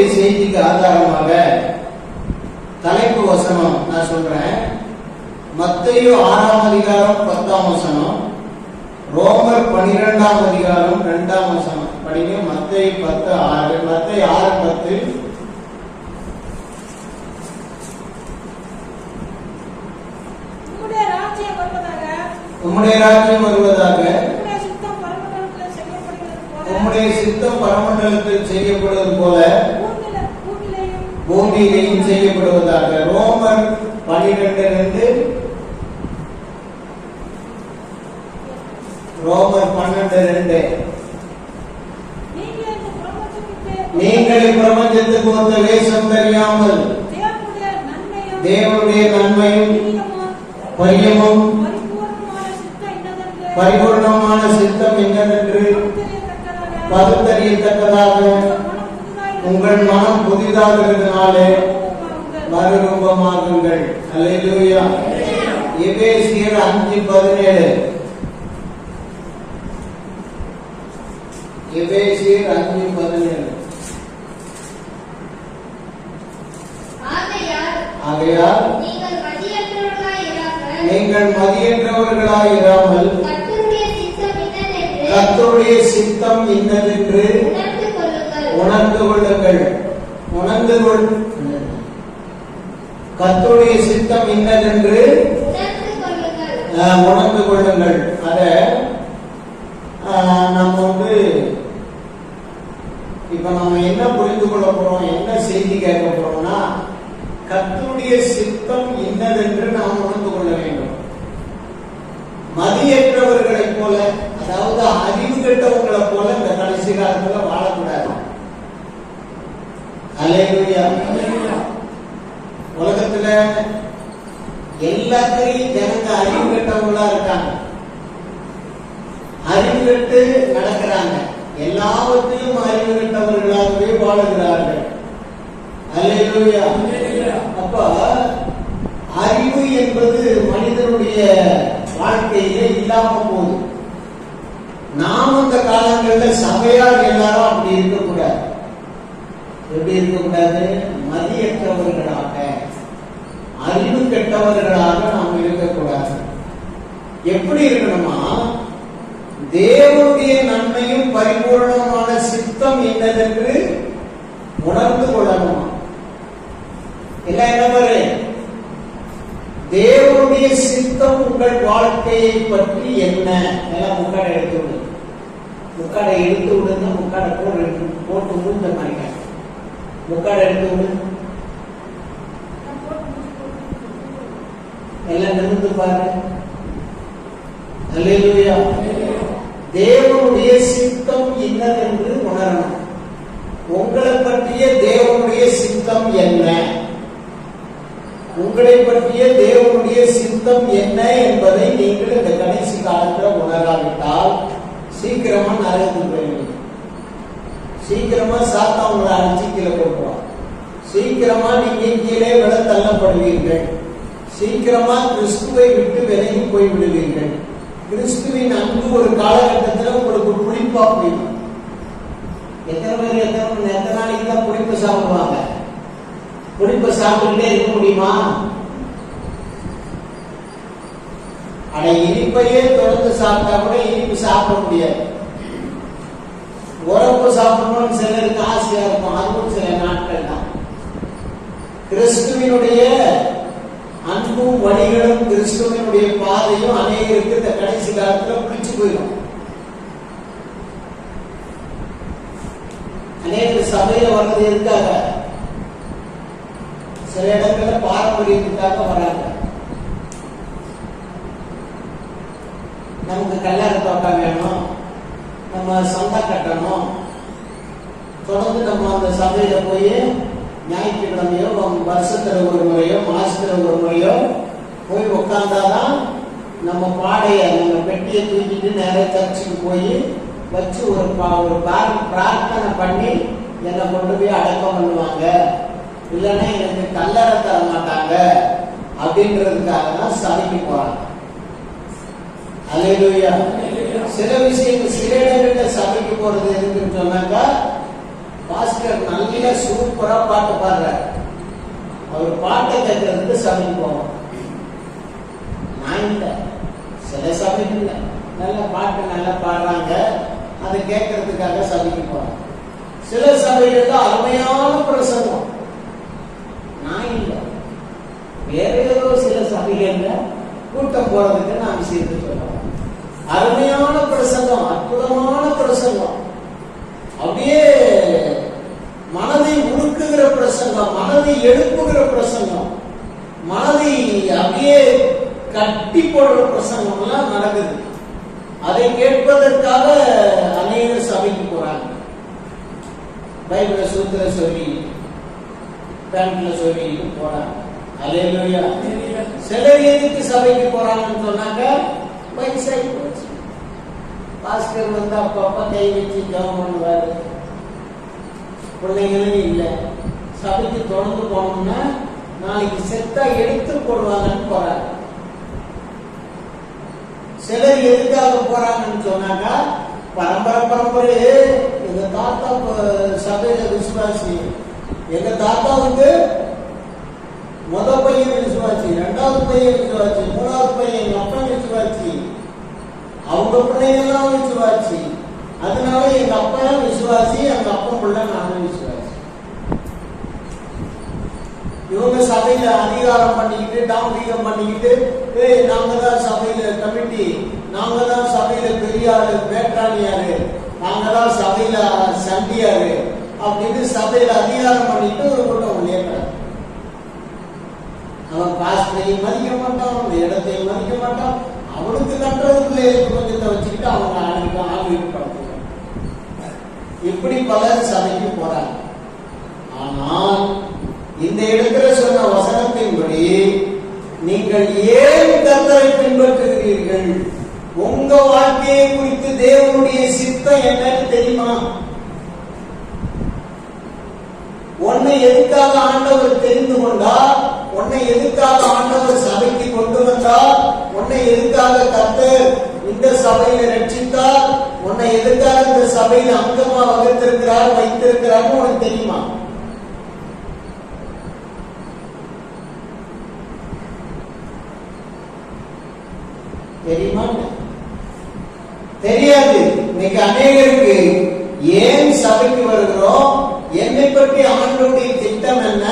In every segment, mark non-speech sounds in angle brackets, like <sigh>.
தேவனுடைய செய்திக்கு ஆதாரமாக தலைப்பு வசனம் நான் சொல்றேன். மத்தேயு ஆறாம் அதிகாரம் பத்தாம் வசனம் ரோமர் பனிரெண்டாம் அதிகாரம் இரண்டாம் வசனம். படிங்க மத்தேயு பத்து ஆறு மத்தேயு ஆறு பத்து. உம்முடைய ராஜ்யம் வருவதாக. உம்முடைய சித்தம் பரமண்டலத்தில் செய்யப்படுவது போல. பூமியிலேயும் செய்யப்படுவதாக ரோமர் பனிரெண்டு ரெண்டு ரோமர் பன்னெண்டு ரெண்டு நீங்கள் இப்பிரபஞ்சத்துக்கு வந்த வேஷம் தெரியாமல் தேவனுடைய நன்மையும் பரியமும் பரிபூர்ணமான சித்தம் என்னவென்று பகுத்தறியத்தக்கதாக உங்கள் மனம் மனம் புதிதாகிறதுனாலே மறுரூபமாகுங்கள். அல்லேலூயா. எபேசியர் அஞ்சு பதினேழு. எபேசியர் அஞ்சு பதினேழு. ஆகையால் நீங்கள் மதியற்றவர்களாய் இராமல் கர்த்தருடைய சித்தம் இன்னதென்று உணர்ந்து கொள்ளுங்கள். உணர்ந்து கொள். கத்துடைய சித்தம் இன்னதென்று உணர்ந்து கொள்ளுங்கள் ஆஹ், உணர்ந்து கொள்ளுங்கள். அத ஆஹ், நம்ம வந்து இப்ப நம்ம என்ன புரிந்து கொள்ள போறோம் என்ன செய்தி கேட்க போறோம்னா கத்துடைய சித்தம் இன்னதென்று நாம் உணர்ந்து கொள்ள வேண்டும். மதியற்றவர்களைப் போல அதாவது அறிவு கெட்டவங்களை போல இந்த கடைசி காலத்துல வாழக்கூடாது அல்லேலூயா உலகத்துல எல்லாத்துலயும் ஜனங்க அறிவு கெட்டவங்களா இருக்காங்க. அறிவு கெட்டு நடக்கிறாங்க. எல்லாவற்றிலும் அறிவு கெட்டவர்களாகவே வாழுகிறார்கள். அல்லேலூயா. அப்ப அறிவு என்பது மனிதனுடைய வாழ்க்கையில இல்லாம போகுது. நாம் அந்த காலங்கள்ல சபையார் எல்லாரும் அப்படி இருக்கக்கூடாது. எப்படி இருக்கக்கூடாது? அறிவு கெட்டவர்களாக நாம் இருக்கக்கூடாது. எப்படி இருக்கணுமா? தேவனுடைய நன்மையும் பரிபூர்ணமான சித்தம் என்னதென்று உணர்ந்து கொள்ளணுமா? இல்ல என்ன பாரு தேவனுடைய சித்தம் உங்கள் வாழ்க்கையை பற்றி என்ன? எல்லாம் முக்காடை எடுத்து விடு. முக்காடை எடுத்து விடுங்க முக்காடை போட்டு போட்டு மூஞ்ச மாதிரி முக்காடை எடுத்து விடு. எல்லாம் நிமிர்ந்து பாருங்க தேவனுடைய சித்தம் என்னவென்று உணரணும். உங்களை பற்றிய தேவனுடைய சித்தம் என்ன? உங்களை பற்றிய தேவனுடைய சித்தம் என்ன என்பதை நீங்கள் இந்த கடைசி காலத்துல உணராவிட்டால் சீக்கிரமா நரகத்துக்கு போயிடுவீங்க. சீக்கிரமா சாத்தா உங்களை அடிச்சு கீழே போட்டுருவான் சீக்கிரமா நீங்க கீழே விட தள்ளப்படுவீர்கள். சீக்கிரமா கிறிஸ்துவை விட்டு விலகி போய் விடுவீர்கள். கிறிஸ்துவின் அன்பு ஒரு காலகட்டத்தில் உங்களுக்கு புளிப்பா புரியும் எத்தனை பேர் எத்தனை எத்தனை நாளைக்கு தான் புளிப்பு சாப்பிடுவாங்க? புளிப்பு சாப்பிட்டுட்டே இருக்க முடியுமா? ஆனா இனிப்பையே தொடர்ந்து சாப்பிட்டா கூட இனிப்பு சாப்பிட முடியாது. உறப்பு சாப்பிடணும்னு சிலருக்கு ஆசையா இருக்கும். அதுவும் சில நாட்கள் தான். கிறிஸ்துவினுடைய அன்பும் வழிகளும் கிறிஸ்துவனுடைய பாதையும் அநேகருக்கு இந்த கடைசி காலத்துல பிடிச்சு போயிடும். அநேக சபையில வர்றது இருக்காங்க சில இடங்கள்ல பாரம்பரியத்துக்காக வராங்க. நமக்கு கல்யாண தோட்டம் வேணும். நம்ம சொந்தம் கட்டணும். தொடர்ந்து நம்ம அந்த சபையில போய் ஞாயிற்றுக்கிழமையோ வருஷத்துல ஒரு முறையோ மாசத்துல ஒரு முறையோ போய் உட்கார்ந்தாதான் நம்ம பாடைய நம்ம பெட்டியை தூக்கிட்டு நேரா சர்ச்சுக்கு போய் வச்சு ஒரு பா- ஒரு பிரார்த்தனை பண்ணி என்னை கொண்டு போய் அடக்கம் பண்ணுவாங்க. இல்லைன்னா எனக்கு கல்லறை தர மாட்டாங்க. அப்படின்றதுக்காக தான் சபைக்கு போறாங்க அல்லேலூயா. சில விஷயங்கள் சில இடங்கள்ல சபைக்கு போறது எதுன்னு சொன்னாக்கா பாஸ்கர் நல்ல சூப்பரா பாட்டு பாடுறாரு. அவர் பாட்டை கேட்கறதுக்கு சபைக்கு போவோம். நான் இல்லை. சில சபைகள்ல நல்ல பாட்டு நல்லா பாடுறாங்க. அதை கேட்கறதுக்காக சபைக்கு போறோம். சில சபைகள்ல அருமையான பிரசங்கம். நான் இல்லை. வேற ஏதோ சில சபைகள்ல கூட்டம் போறதுக்கு நான் விஷயத்தை சொல்றேன். அருமையான பிரசங்கம் அற்புதமான பிரசங்கம். அப்படியே உருக்குகிற பிரசங்கம் மனதை எழுப்புகிற பிரசங்கம் மனதை அப்படியே கட்டி போடுற பிரசங்கம் எல்லாம் நடக்குது. அதை கேட்பதற்காக அநேக சபைக்கு போறாங்க. பைபிள சூத்திர சொல்லி பேண்ட்ல சொல்லிட்டு போறாங்க. அலையிலோயா சிலர் எதுக்கு சபைக்கு போறாங்கன்னு சொன்னாக்க வயசாகி போச்சு. பாஸ்கர் வந்து அப்பப்ப கை வச்சு ஜெபம் பண்ணுவாரு. பிள்ளைங்களும் இல்லை. சபைக்கு தொடர்ந்து போனோம்னா நாளைக்கு செத்தா எடுத்து போடுவாங்கன்னு போறாங்க. சிலர் எதுக்காக போறாங்கன்னு சொன்னாக்கா பரம்பரை பரம்பரை எங்க தாத்தா சபையில விசுவாசி. எங்க தாத்தா வந்து முத பையன் விசுவாசி ரெண்டாவது பையன் விசுவாசி மூணாவது பையன் எங்க அப்பன் விசுவாசி. அவங்க பிள்ளைங்கெல்லாம் விசுவாசி. அதனால எங்க அப்பா விசுவாசி எங்க அப்பா பிள்ளை நானும் விசுவாசி. இவங்க சபையில அதிகாரம் பண்ணிக்கிட்டு டாம்பீகம் பண்ணிக்கிட்டு ஏய் நாங்க தான் சபையில கமிட்டி நாங்க தான் சபையில பெரிய ஆளு நாங்க தான் சபையில சண்டியாரு அப்படின்னு சபையில அதிகாரம் பண்ணிட்டு ஒரு கூட்டம் முன்னேற்றார் அவன் பாஸ்டரையும் மதிக்க மாட்டான் அவன் இடத்தையும் மதிக்க மாட்டான். அவனுக்கு கட்டுறதுக்குள்ளே கொஞ்சத்தை வச்சுக்கிட்டு அவங்க ஆளுக்கு ஆளுக்கு படுத்துக்கிறான் இப்படி பலர் சபைக்கு போறாங்க. ஆனால் இந்த இடத்துல சொன்ன வசனத்தின்படி நீங்கள் ஏன் கத்தரை பின்பற்றுகிறீர்கள்? உங்க வாழ்க்கையை குறித்து தேவனுடைய சித்தம் என்னன்னு தெரியுமா? உன்னை எதுக்காக ஆண்டவர் தெரிந்து கொண்டா உன்னை எதுக்காக ஆண்டவர் சபைக்கு கொண்டு வந்தார் உன்னை எதுக்காக கத்து இந்த சபையில ரட்சித்தார் உன்னை எதுக்காக இந்த சபையில அங்கமா வகுத்திருக்கிறார் வைத்திருக்கிறார் உனக்கு தெரியுமா? தெரியுமா? தெரியாது. இன்னைக்கு அநேகருக்கு ஏன் சபைக்கு வருகிறோம்? என்னை பற்றி ஆண்டோடைய திட்டம் என்ன?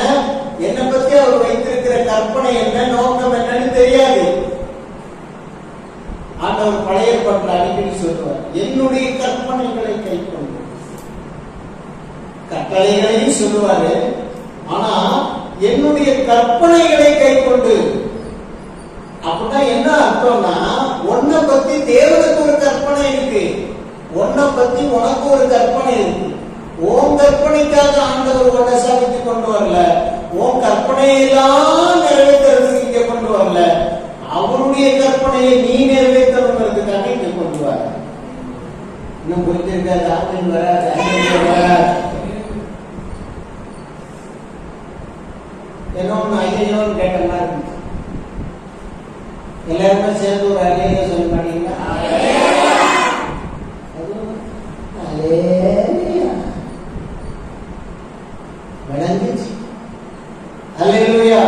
என்னை பத்தி அவர் வைத்திருக்கிற கற்பனை என்ன? நோக்கம் என்னன்னு தெரியாது. ஆண்டவர் பழைய பற்ற அடிக்கடி சொல்லுவார். என்னுடைய கற்பனைகளை கைக்கொண்டு கட்டளைகளையும் சொல்லுவாரு. ஆனா என்னுடைய கற்பனைகளை கைக்கொண்டு அப்படின்னா என்ன அர்த்தம்னா உன்னை பத்தி தேவனுக்கு ஒரு கற்பனை இருக்கு. உன்னை பத்தி உனக்கு ஒரு கற்பனை இருக்கு. ஓம் கற்பனைக்காக ஆண்டவர் உன்னை சமைத்து கொண்டு வரல. உன் கற்பனையெல்லாம் நிறைவேற்றுறதுக்கு இங்க கொண்டு வரல. அவருடைய கற்பனையை நீ நிறைவேற்றணுங்கிறதுக்காக இங்க கொண்டு வர இன்னும் புரிஞ்சிருக்காது ஆங்கிலம் வராது ஆங்கிலம் வராது. என்ன ஒண்ணு ஐயோன்னு கேட்ட மாதிரி இருந்துச்சு. எல்லாருமே சேர்ந்து ஒரு அலையில சொல்ல மாட்டீங்களா அதுவும் அல்லேலூயா. விளங்குச்சு அல்லேலூயா.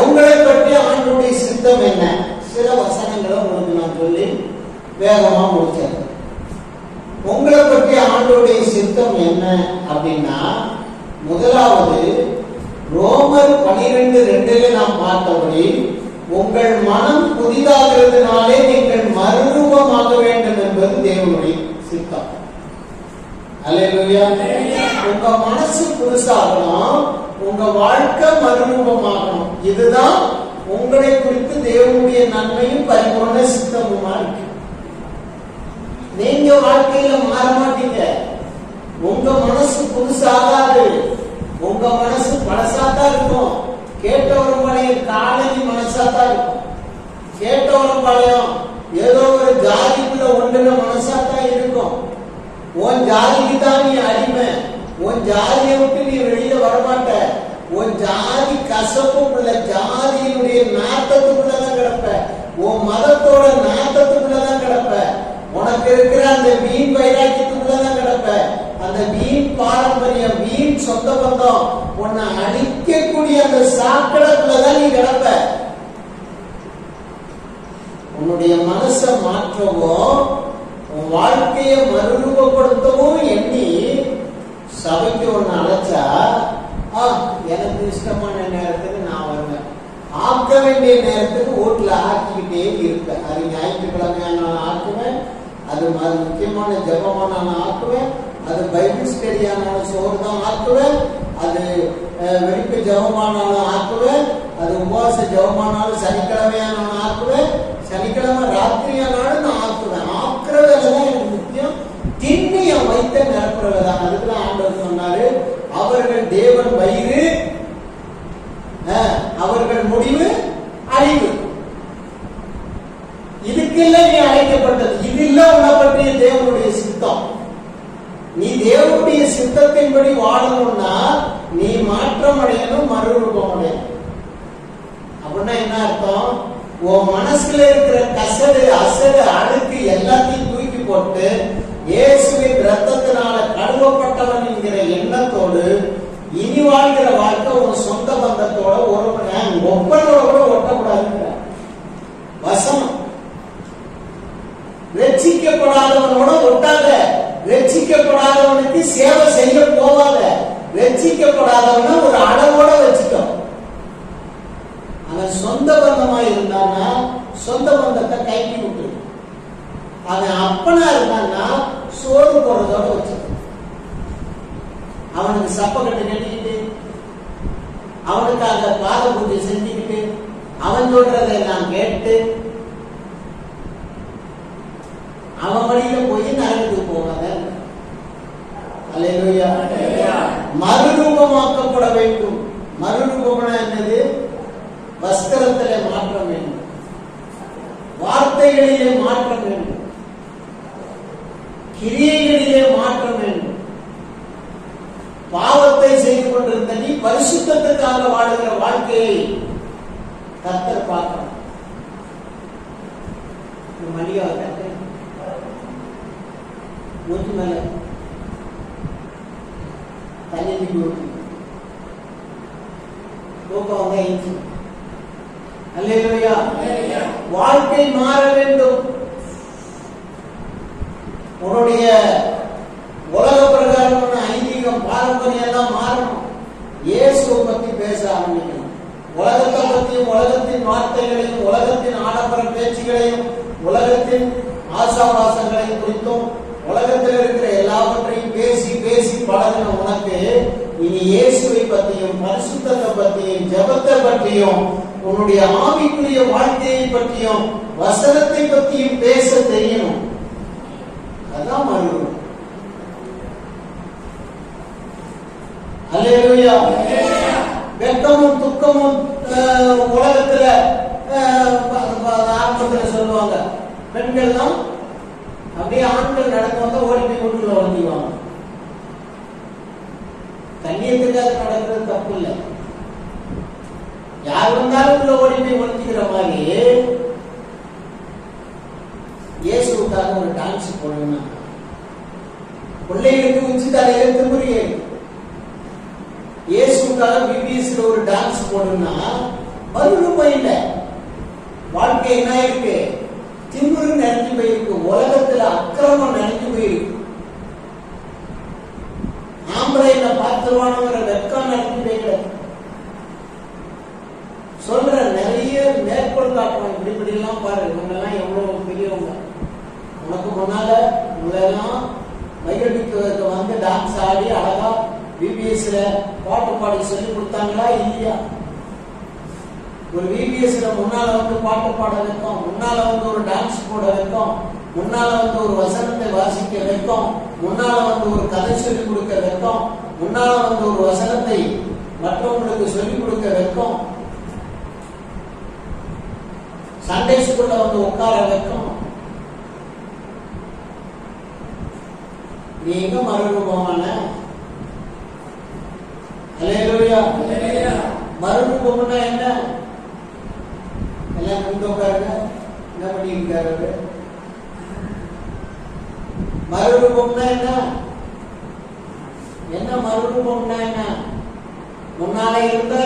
உங்களை பற்றி ஆண்டவருடைய சித்தம் என்ன சில வசனங்களை உங்களுக்கு நான் சொல்லி வேகமா முடிச்சேன் உங்களை பற்றி ஆண்டவருடைய சித்தம் என்ன அப்படின்னா முதலாவது ரோமர் பனிரெண்டு ரெண்டுல நாம் பார்த்தபடி உங்கள் மனம் புதிதாகிறதுனாலே நீங்கள் மறுரூபமாக வேண்டும் என்பது தேவனுடைய சித்தம் அல்லேலூயா உங்க மனசு புதுசாகணும் உங்க வாழ்க்கை மறுரூபமாகணும். இதுதான் உங்களை குறித்து தேவனுடைய நன்மையும் பரிபூர்ண சித்தமுமா இருக்கு. நீங்க வாழ்க்கையில மாற மாட்டீங்க. உங்க மனசு புதுசாகாது. உங்க மனசு பழசாத்தான் இருக்கும். கேட்டவரும் பழைய காலனி மனசாத்தான் இருக்கும். கேட்டவரும் பழையம். ஏதோ ஒரு ஜாதிக்குள்ள ஒன்றுல மனசாத்தான் இருக்கும். உன் ஜாதிக்கு தான் நீ அடிமை. உன் ஜாதியை விட்டு நீ வெளியில வரமாட்ட. உன் ஜாதி கசப்புக்குள்ள ஜாதியினுடைய நாட்டத்துக்குள்ளதான் கிடப்ப. உன் மதத்தோட நாட்டத்துக்குள்ளதான் கிடப்ப. உனக்கு இருக்கிற அந்த மீன் வைராக்கியத்துக்குள்ளதான் கிடப்ப. அந்த வீண் பாரம்பரியம் வீண் சொந்த பந்தம் உன்னை அழிக்கக்கூடிய அந்த சாக்கடைக்குள்ளதான் நீ கிடப்ப. உன்னுடைய மனசை மாற்றவும் உன் வாழ்க்கையை மறுரூபப்படுத்தவும் எண்ணி சபைக்கு ஒண்ணு அழைச்சா ஆ எனக்கு இஷ்டமான நேரத்துக்கு நான் வருவேன். ஆக்க வேண்டிய நேரத்துக்கு வீட்டுல ஆக்கிக்கிட்டே இருப்பேன். அது ஞாயிற்றுக்கிழமையா நான் ஆக்குவேன். அது அது முக்கியமான ஜபமாக நான் ஆக்குவேன். அது பைபிள் ஸ்டடியான சோறு தான் ஆக்குவேன். அது வெடிப்பு ஜபமானாலும் ஆக்குவேன். அது உபவாச ஜெபமானாலும் சனிக்கிழமையா நான் ஆக்குவேன். சனிக்கிழமை ராத்திரியானாலும் நான் ஆக்குவேன். ஆக்குறதுல தான் எனக்கு வைத்த நிரப்புற வேலை அதுக்கு ஆண்டவர் சொன்னாரு அவர்கள் தேவன் வயிறு அவர்கள் முடிவு அறிவு. இதுக்கெல்ல நீ அழைக்கப்பட்டது. இது இல்ல உன்னை பற்றிய தேவனுடைய சித்தம். நீ தேவனுடைய சித்தத்தின்படி வாழணும்னா நீ மாற்றம் அடையணும் மறுரூபம் அடையணும். அப்படின்னா என்ன அர்த்தம்? உன் மனசுல இருக்கிற கசடு அசடு அழுக்கு எல்லாத்தையும் தூக்கி போட்டு இயேசுவின் ரத்தத்தினால கழுவப்பட்டவன் என்கிற எண்ணத்தோடு இனி வாழ்கிற வாழ்க்கை ஒரு சொந்த பந்தத்தோட ஒரு ஒப்பனோட கூட ஒட்டக்கூடாதுங்கிற வசனம். ரட்சிக்கப்படாதவனோட ஒட்டாத. ரட்சிக்கப்படாதவனுக்கு சேவை செய்ய போவாத. ரட்சிக்கப்படாதவன ஒரு அளவோட வச்சுட்டோம். அவன் சொந்த பந்தமா இருந்தான்னா சொந்த பந்தத்தை கைட்டி விட்டு அவன் அப்பனா இருந்தான்னா சோறு போடுறதோட வச்சுக்கோ அவனுக்கு சப்ப கட்டு கட்டிக்கிட்டு அவனுக்கு அந்த பாத பூஜை செஞ்சுக்கிட்டு அவன் சொல்றதை நான் கேட்டு அவன் வழியில போய் நரகத்துக்கு போகாத. மறுரூபமாக்கப்பட வேண்டும். மறுரூபம்னா என்னது? வஸ்திரத்திலே மாற்றம் வேண்டும். வார்த்தைகளிலே மாற்றம் வேண்டும். கிரியைகளிலே மாற்றம் வேண்டும். பாவத்தை செய்து கொண்டிருந்த நீ பரிசுத்தத்துக்காக வாழுகிற வாழ்க்கையை கத்தர் பார்க்கணும். மணியா கத்தர் மூச்சு மேல. தண்ணி ஊற்றி. அல்லேலூயா. வாழ்க்கை மாற வேண்டும். உன்னுடைய உலக பிரகாரம் ஐதீகம் பாரம்பரியம் எல்லாம் மாறணும். இயேசுவை பத்தி பேச ஆரம்பிக்கணும். உலகத்தை பத்தியும் உலகத்தின் வார்த்தைகளையும் உலகத்தின் ஆடம்பர பேச்சுகளையும் உலகத்தின் ஆசாபாசங்களையும் குறித்தும் உலகத்தில் இருக்கிற எல்லாவற்றையும் பேசி பேசி பழகின உனக்கு இனி இயேசுவை பற்றியும் பரிசுத்தத்தை பற்றியும் ஜெபத்தை பற்றியும் உன்னுடைய ஆவிக்குரிய வாழ்க்கையை பற்றியும் வசனத்தை பற்றியும் பேச தெரியணும். அதான் மறுபடியும் அல்லேலூயா துக்கமும் உலகத்துல ஆரம்பத்துல சொல்லுவாங்க. பெண்கள்லாம் அப்படியே ஆண்கள் நடக்கும் வந்தா ஓடி போய் வீட்டுக்குள்ள ஒழிஞ்சுவாங்க கண்ணியத்துக்காக நடக்கிறது தப்பு இல்லை. யார் வந்தாலும் உள்ள ஓடி போய் ஒழிஞ்சுக்கிற மாதிரி அதுக்காக ஒரு டான்ஸ் போடணும்? பிள்ளைகளுக்கு உச்சி தலையில திமுறிய இயேசுக்காக பிபிஎஸ்ல ஒரு டான்ஸ் போடணும்னா பதிலும் இல்லை வாழ்க்கை என்ன இருக்கு? திமுரு நிறைஞ்சு போயிருக்கு. உலகத்துல அக்கிரமம் நிறைஞ்சு போயிருக்கு. ஆம்பளை என்ன பார்த்துருவானுங்கிற வெக்கம் நிறைஞ்சு போயிருக்கு சொல்ற நிறைய மேற்கோள் காட்டுவோம் இப்படி இப்படி எல்லாம் பாரு இவங்க எல்லாம் எவ்வளவு பெரியவங்க உனக்கு முன்னால இவங்களெல்லாம் மகிழ்விக்கு வந்து டான்ஸ் ஆடி அழகா பிபிஎஸ்ல பாட்டு பாடி சொல்லி கொடுத்தாங்களா இல்லையா? ஒரு பிபிஎஸ்ல முன்னால வந்து பாட்டு பாட வைக்கும் முன்னால வந்து ஒரு டான்ஸ் போட வைக்கும் முன்னால வந்து ஒரு வசனத்தை வாசிக்க வைக்கும் முன்னால வந்து ஒரு கதை சொல்லி கொடுக்க வைக்கும் முன்னால வந்து ஒரு வசனத்தை மற்றவங்களுக்கு சொல்லி கொடுக்க வைக்கும். சண்டே ஸ்கூல்ல வந்து உட்கார வைக்கும். நீ எங்க மறுரூபமான அல்லேலூயா மறுரூபம்னா என்ன? எல்லாம் கொண்டு உட்காருங்க. என்ன பண்ணியிருக்காரு அவரு? மறுரூபம்னா என்ன? என்ன மறுரூபம்னா என்ன? முன்னால இருந்த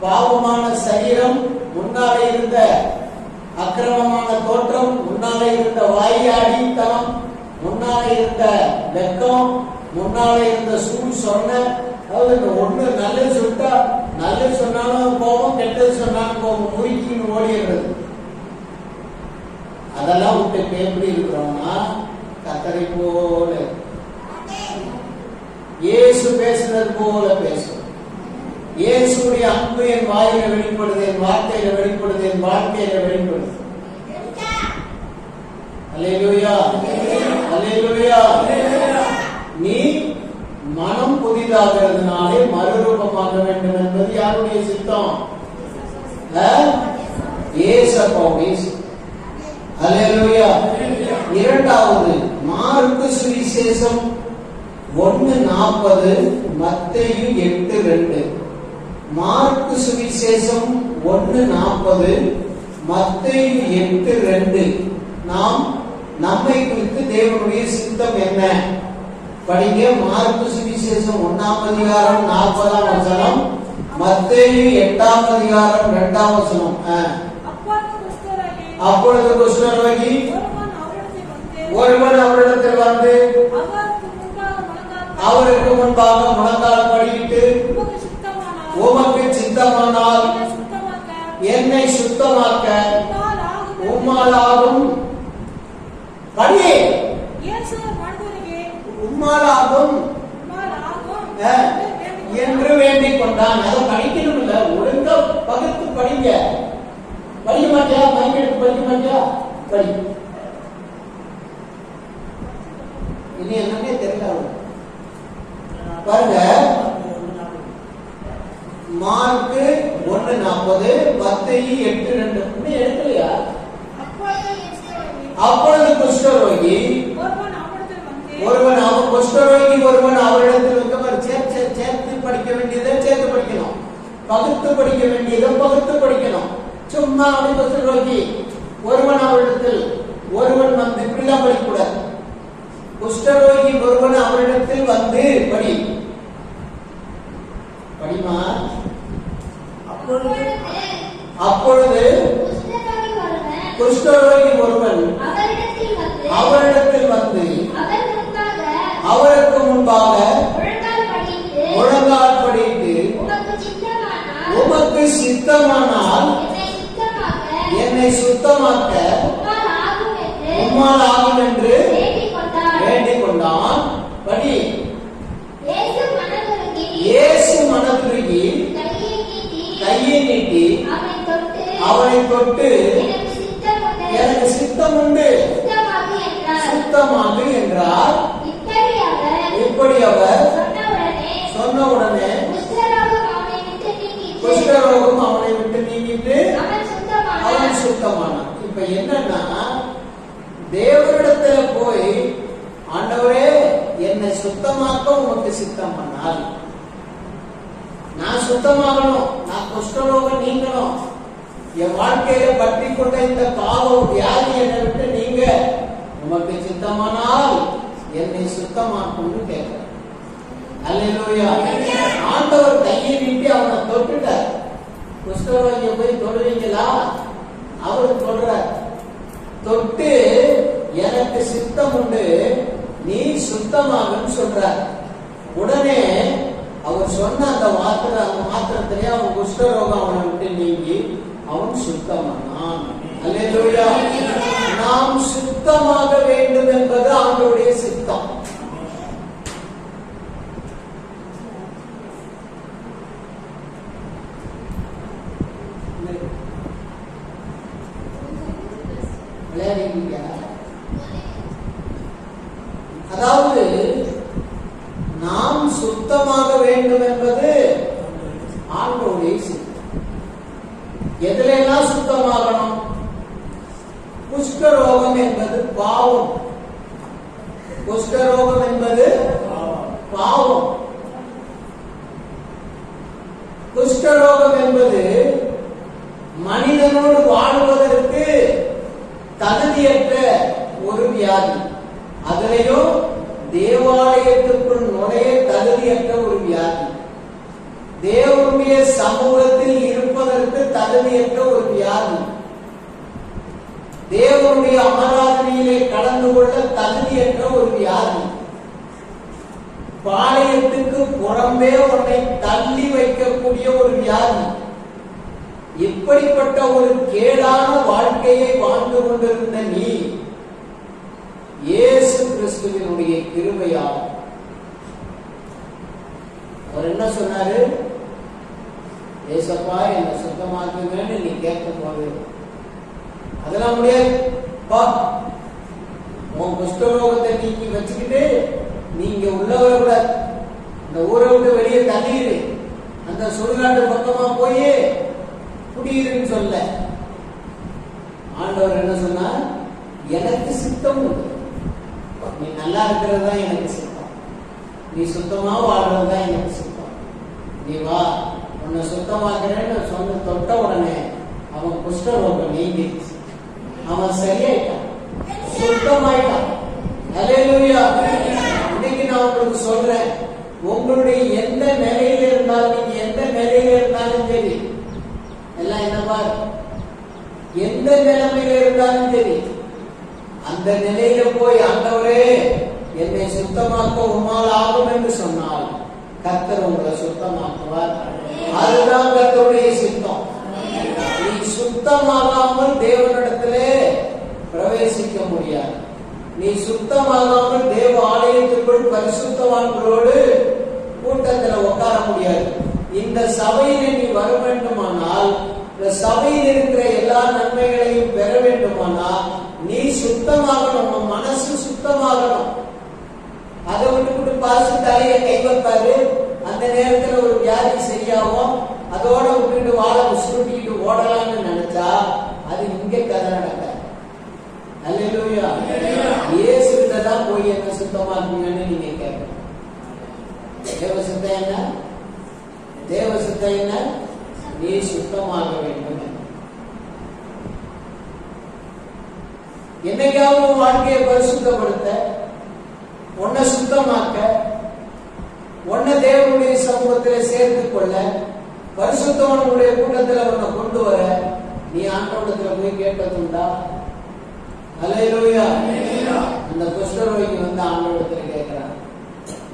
பாவமான சரீரம் முன்னால இருந்த அக்கிரமமான தோற்றம் முன்னால இருந்த வாயாடித்தனம் முன்னால இருந்த வெக்கம் முன்னால இருந்த சூழ் சொன்ன அதாவது இந்த ஒண்ணு நல்லது சொல்லிட்டா நல்லது சொன்னாலும் கோபம் கெட்டது சொன்னாலும் கோபம் முறுக்கின்னு ஓடிடுறது. அதெல்லாம் விட்டு இப்ப எப்படி இருக்கிறோம்னா கத்தரை போல. இயேசு பேசுனது போல பேசும். இயேசுடைய அன்பு என் வாயில வெளிப்படுது என் வார்த்தையில வெளிப்படுது என் வாழ்க்கையில வெளிப்படுது. அல்லேலூயா நீ மனம் புதிதாகிறதுனாலே மறுரூபமாக வேண்டும் என்பது யாருடைய சித்தம்? ஏசப்பாவுடைய இரண்டாவது மார்க்கு சுவிசேஷம் ஒன்னு நாற்பது மத்தையும் எட்டு ரெண்டு. மார்க்கு சுவிசேஷம் ஒன்னு நாற்பது மத்தையும் எட்டு ரெண்டு. நாம் நம்மை குறித்து தேவனுடைய சித்தம் என்ன? படிங்க மார்க்கு சுவிசேஷம் ஒன்னாம் அதிகாரம் நாற்பதாம் வசனம் மத்தேயு எட்டாம் அதிகாரம் இரண்டாம் வசனம். அப்பொழுது கிறிஸ்துவராகி ஒருவன் அவரிடத்தில் வந்து அவருக்கு முன்பாக முழங்கால் அவருக்கு உமக்கு சித்தமானால் என்னை சுத்தமாக்க என்னை சுத்தமாக்க உம்மால் ஆகும் உம்மாலாகும். உம்மால் ஆகும் அஹ், என்று வேண்டிக் கொண்டான். அதை படிக்கணும் இல்ல ஒழுங்கா பகுத்து படிங்க. படிக்க மாட்டியா? மைக் எடுத்து படிக்க மாட்டியா? படி. இனி என்னன்னே தெரியல. பாருங்க. மார்க்கு ஒண்ணு நாற்பது மத்தேயு எட்டு ரெண்டு. எடுக்கலையா? அப்பொழுது குஷ்டரோகி ஒருவன் வந்து அவன் குஷ்டரோகி ஒருவன் அவரிடத்தில் இருக்க மாதிரி சேர்த்து சேர்த்து படிக்க வேண்டியதை சேர்த்து படிக்கணும். பகுத்து படிக்க வேண்டியதை பகுத்து படிக்கணும். சும்மா அவன் குஷ்டரோகி ஒருவன் அவரிடத்தில் ஒருவன் வந்து இப்படிலாம் படிக்கக்கூடாது குஷ்டரோகி ஒருவன் அவரிடத்தில் வந்து படி. படிமா? அப்பொழுது அப்பொழுது குஷ்டரோகி ஒருவன் அவரிடத்தில் வந்து அவருக்கு முன்பாக முழங்கால் படிட்டு உமக்கு சித்தமானால் என்னை சுத்தமாக்க உம்மால் ஆகும் என்று உம்மால் ஆகும் என்று வேண்டிக் கொண்டார் வேண்டிக் கொண்டான் படி இயேசு மனதுருகி இயேசு மனதுருகி கையை நீட்டி கையை நீட்டி அவனை தொட்டு அவனை தொட்டு எனக்கு சித்தம் உண்டு எனக்கு சித்தம் உண்டு சுத்தமாகு என்றார் சுத்தமாகு என்றார் இப்படி அவர் இப்படி அவர் சொன்னவுடனே சொன்ன உடனே குஷ்டரோகம் அவனை விட்டு நீங்கிட்டு குஷ்டரோகம் அவனை விட்டு நீங்கிட்டு அவன் சுத்தமானான் அவன் சுத்தமானான் இப்ப என்னன்னா தேவனிடத்துல போய் ஆண்டவரே என்னை சுத்தமாக்க உனக்கு சித்தம் பண்ணால் நான் சுத்தமாகணும் நான் குஷ்டரோகம் நீங்கணும் என் வாழ்க்கையில பற்றி கொண்ட இந்த பாவம் வியாதி என்னை விட்டு நீங்க உமக்கு சித்தமானால் என்னை சுத்தமாக்கணும்னு கேட்கிறேன். அல்லேலூயா. ஆண்டவர் கையை நீட்டி அவனை தொட்டுட்டார். குஷ்டரோகிய போய் தொடுவீங்களா? அவரு தொடுறார். தொட்டு எனக்கு சித்தம் உண்டு. நீ சுத்தமாகன்னு சொல்றார். உடனே அவர் சொன்ன அந்த மாத்திர அந்த மாத்திரத்திலே அவன் குஷ்டரோகம் அவனை விட்டு நீங்கி அவன் சுத்தமானான். அல்லேலூயா. நாம் சுத்தமாக வேண்டும் என்பது அவனுடைய சித்தம் விளையாடுறீங்க அதாவது நாம் சுத்தமாக வேண்டும் என்பது ஆண்டோடைய சித்தம் எதுல எல்லாம் சுத்தமாகணும் குஷ்டரோகம் என்பது பாவம் குஷ்டரோகம் என்பது பாவம். குஷ்டரோகம் என்பது மனிதனோடு வாழ்வதற்கு தகுதியற்ற ஒரு வியாதி. அதிலேயும் தேவாலயத்துக்குள் நுழைய தகுதியற்ற ஒரு வியாதி. தேவனுடைய சமூகத்தில் இருப்பதற்கு தகுதியற்ற ஒரு வியாதி. தேவனுடைய ஆராதனையிலே கலந்து கொள்ள என்ற ஒரு வியாதி. பாளையத்துக்கு புறம்பே உன்னை தள்ளி வைக்கக்கூடிய ஒரு வியாதி. இப்படிப்பட்ட ஒரு கேடான வாழ்க்கையை வாழ்ந்து கொண்டிருந்த நீ இயேசு கிறிஸ்துவினுடைய கிருபையால். அவர் என்ன சொன்னாரு? ஏசப்பா என்னை சுத்தமாக்குங்கன்னு நீ கேட்கும் போது அதெல்லாம் முடியாது. பா. உன் குஷ்டரோகத்தை நீக்கி வச்சுக்கிட்டு நீங்க உள்ள வரக்கூடாது இந்த ஊரை விட்டு வெளியே தள்ளிடு அந்த சுடுகாட்டு பக்கமா போய் குடியிருன்னு சொல்ல. ஆண்டவர் என்ன சொன்னார்? எனக்கு சித்தம் உண்டு. நீ நல்லா இருக்கிறது தான் எனக்கு சித்தம். நீ சுத்தமா வாழ்றது தான் எனக்கு சித்தம். நீ வா உன்னை சுத்தமாக்குறேன்னு சொன்ன தொட்ட உடனே அவன் குஷ்டரோகம் நீங்கிடுச்சு. அவன் சரியாயிட்டான் சுத்தமாயிட்டான் அலையிலுயா இன்னைக்கு நான் உங்களுக்கு சொல்றேன் உங்களுடைய எந்த நிலையில இருந்தாலும் நீங்க எந்த நிலையில இருந்தாலும் சரி எல்லாம் என்ன எந்த நிலைமையில இருந்தாலும் சரி அந்த நிலையில போய் ஆண்டவரே என்னை சுத்தமாக்க உமால் ஆகும் என்று சொன்னால் கர்த்தர் உங்களை சுத்தமாக்குவார். அதுதான் கர்த்தருடைய சித்தம். நீ சுத்தமாகாமல் தேவனிடத்திலே பிரவேசிக்க முடியாது நீ சுத்தமாகாமல் தேவ ஆலயத்துக்குள் பரிசுத்தவான்களோடு கூட்டத்தில் உட்கார முடியாது. இந்த சபையில் நீ வர வேண்டுமானால் இந்த சபையில் இருக்கிற எல்லா நன்மைகளையும் பெற வேண்டுமானால் நீ சுத்தமாகணும் உன் மனசு சுத்தமாகணும். அதை விட்டுவிட்டு பாசு தலையை கை வைப்பாரு. அந்த நேரத்துல ஒரு வியாதி சரியாகும். அதோட விட்டுட்டு வாழ சுருட்டிட்டு ஓடலாம்னு நினைச்சா அது இங்க கதை நடக்காது. அல்லேலூயா இயேசுகிட்ட தான் போய் என்ன சுத்தமாக்குங்கன்னு நீங்க கேட்கணும். தேவ சித்தம் என்ன? தேவ சித்தம் என்ன? நீ சுத்தமாக வேண்டும். என்னைக்காவது உன் வாழ்க்கையை பரிசுத்தப்படுத்த உன்னை சுத்தமாக்க உன்னை தேவனுடைய சமூகத்தில் சேர்த்து கொள்ள பரிசுத்தவனுடைய கூட்டத்துல உன்னை கொண்டு வர நீ ஆண்டோட்டத்தில் போய் கேட்டதுண்டா? அலையிலோயா அந்த குஷ்டரோகி வந்து ஆண்டவனத்துல கேட்கிறான்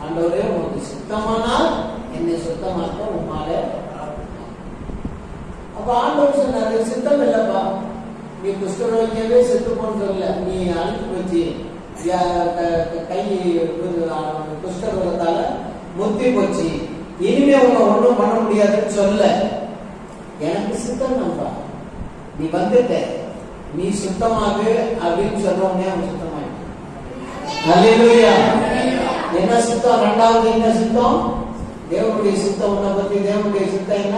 ஆண்டவரே உனக்கு சுத்தமானால் என்னை சுத்தமாக்க உம்மால அப்ப ஆண்டவர் சொன்னாரு சித்தம் இல்லப்பா. நீ குஷ்டரோகியவே செத்து போன்றதில்ல நீ அழுத்து போச்சு. யா- கை குஷ்டரோகத்தால முத்தி போச்சு. இனிமே உன்னை ஒண்ணும் பண்ண முடியாதுன்னு சொல்ல எனக்கு சித்தம் நம்பா நீ வந்துட்ட. நீ சுத்தமாகு அப்படின்னு சொல்றவனே அவன் சுத்தமாயிட்டான். என்ன சுத்தம்? ரெண்டாவது என்ன சுத்தம்? தேவனுடைய சுத்தம். உன்னை பத்தி தேவனுடைய சுத்தம் என்ன?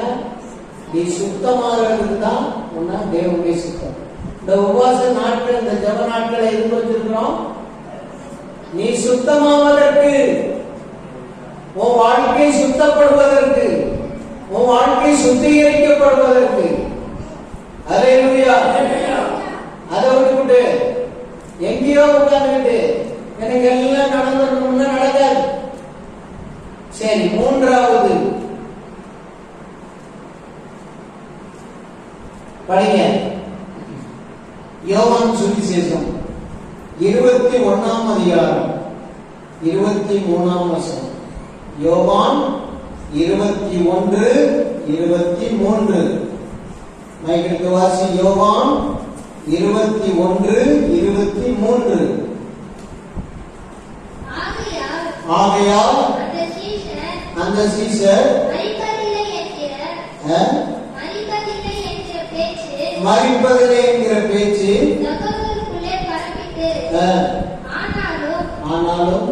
நீ சுத்தமாகிறதுக்கு தான் உன்ன தேவனுடைய சுத்தம். இந்த உபவாச நாட்கள் இந்த ஜப நாட்களை எதுக்கு வச்சிருக்கிறோம்? நீ சுத்தமாவதற்கு. உன் வாழ்க்கை சுத்தப்படுவதற்கு. உன் வாழ்க்கை சுத்திகரிக்கப்படுவதற்கு. அல்லேலூயா அதை விட்டுவிட்டு எங்கேயோ உட்கார்ந்துக்கிட்டு எனக்கு எல்லாம் நடந்துடணும்னா நடக்காது. சரி மூன்றாவது. படிங்க. யோவான் சுவிசேஷம் இருபத்தி ஒண்ணாம் அதிகாரம் இருபத்தி மூணாம் வருஷம் யோவான் இருபத்தி ஒன்று இருபத்தி மூன்று. மைக்கிற்கு வாசி யோவான் இருபத்தி ஒன்று இருபத்தி மூன்று. ஆகையால் அந்த சீசர் மறிப்பதில்லை என்கிற பேச்சு ஆனாலும்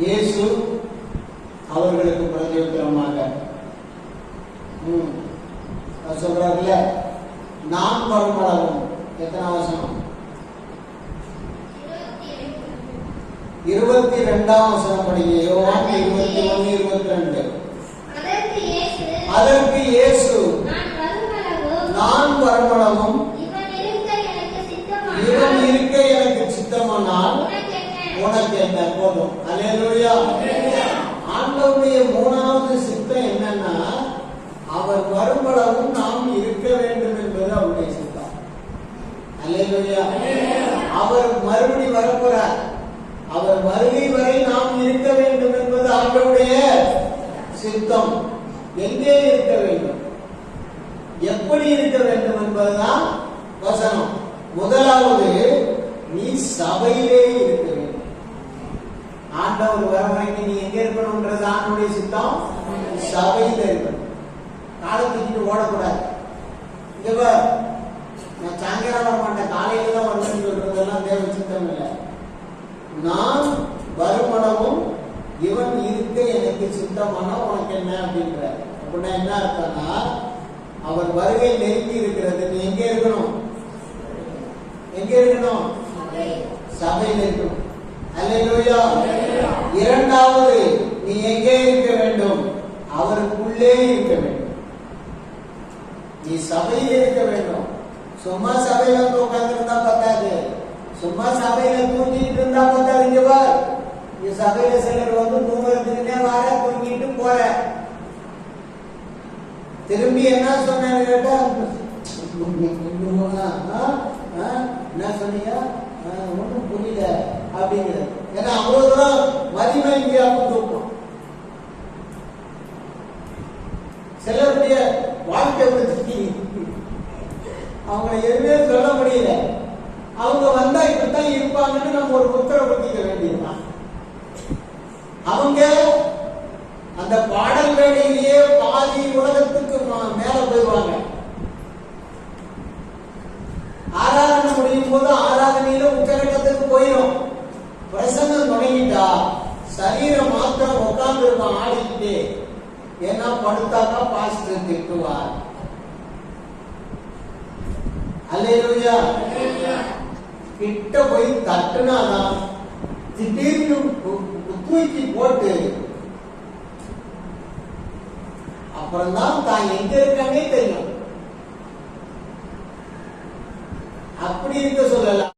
இயேசு அவர்களுக்கு பிரதியுத்தரமாக ம், அவர் சொல்றாருல்ல நான் வருமளவும் எத்தனை வசனம் இருபத்தி ரெண்டாம் வசனம் படிங்க. யோவான் இருபத்தி ஒன்னு இருபத்தி ரெண்டு. அதற்கு இயேசு. நான் வருமளவும் இவன் இருக்க எனக்கு சித்தமானால். உனக்கு என்ன போதும். அல்லேலூயா ஆண்டவருடைய மூணாவது சித்தம் என்னன்னா அவர் வரும்பளவும் நாம் இருக்க வேண்டும் என்பது அவருடைய சித்தம் அல்லேலூயா. அவர் மறுபடி வரப்போறார். அவர் வருகை வரை நாம் இருக்க வேண்டும் என்பது அவருடைய சித்தம் எங்கே இருக்க வேண்டும்? எப்படி இருக்க வேண்டும் என்பதுதான் வசனம். முதலாவது நீ சபையிலே இருக்க ஆண்டவர் வர வரைக்கும் நீ எங்க இருக்கணும்ன்றது ஆண்டுடைய சித்தம் சபையில இருக்கணும். காலத்துக்கு ஓடக்கூடாது. இங்க நான் சாயங்காலம் வர மாட்டேன் காலையில தான் வரணும்னு சொல்றதெல்லாம் தேவ சித்தம் இல்லை. நான் வருமளவும் இவன் இருக்க எனக்கு சித்தமான உனக்கு என்ன அப்படின்ற. அப்படின்னா என்ன அர்த்தம்னா அவர் வருகை நெருங்கி இருக்கிறது. நீ எங்க இருக்கணும்? எங்க இருக்கணும்? சபையில் இருக்கணும். இரண்டாவது நீ எங்கே இருக்க வேண்டும்? அவருக்குள்ளே இருக்க வேண்டும். நீ சபையில் இருக்க வேண்டும். சும்மா சபையில உட்கார்ந்து இருந்தா பத்தாது. சும்மா சபையில தூங்கிட்டு இருந்தா பத்தாது. இங்க பார். இங்க சபையில சிலர் வந்து தூங்குறதுக்குன்னே வர தூங்கிட்டு போற. திரும்பி என்ன சொன்னாரு கேட்டா <laughs> என்ன சொன்னீங்க? ஒன்றும் புரியல. அப்படிங்கிறது ஏன்னா அவ்வளவு தூரம் மதிமை இங்கே தூக்கம் சிலருடைய வாழ்க்கை பற்றி அவங்க எதுவுமே சொல்ல முடியல. அவங்க வந்தா இப்படித்தான் இருப்பாங்கன்னு நம்ம ஒரு உத்தரவுத்திக்க வேண்டியதுதான். அவங்க அந்த பாடல் வேலையிலேயே பாதி உலகத்துக்கு மேல போயிடுவாங்க. ஆராதனை முடியும் போது ஆராதனையில உச்சகட்டத்துக்கு போயிடும் பிரசங்கம் தொடங்கிட்டா சரீரம் மாத்திரம் உட்கார்ந்து இருக்கும் ஆடிக்கிட்டு ஏன்னா படுத்தாக்கா பாஸ்டர் திட்டுவார். அல்லேலூயா. கிட்ட போய் தட்டுனாதான் திடீர்னு கு- குத்துவைக்கு போட்டு அப்புறம்தான் தான் எங்க இருக்கானே தெரியும். அப்படி இருக்க சொல்லலாம்